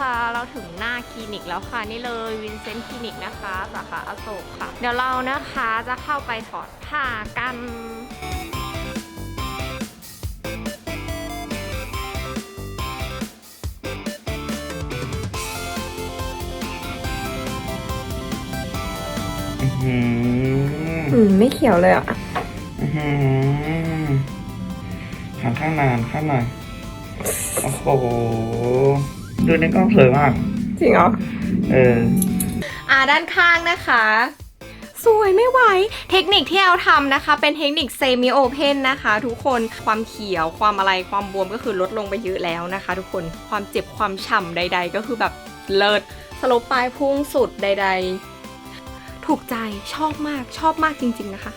แล้วค่ะ นี่เลยวินเซนต์คลินิกนะคะ สาขาอโศกค่ะ เดี๋ยวเรานะคะจะเข้าไปถอดผ้ากันอื้อหืออืมไม่เขียวเลยอะอื้อหือหันข้างหน้าหันข้างหน่อย โอ้โห ดูในกล้องสวยมาก จริงเหรอ เออ อ่าด้านข้างนะคะ สวยไม่ไหว เทคนิคที่เอาทำนะคะ เป็นเทคนิคเซมิโอเพนนะคะ ทุกคนความเขียวความอะไรความบวมก็คือลดลงไปเยอะแล้วนะคะ ทุกคนความเจ็บความฉ่ำใด ๆ ก็คือแบบเลิศสโลปปลายพุ่งสุดใด ๆ ถูกใจชอบมากชอบมากจริง ๆ นะคะ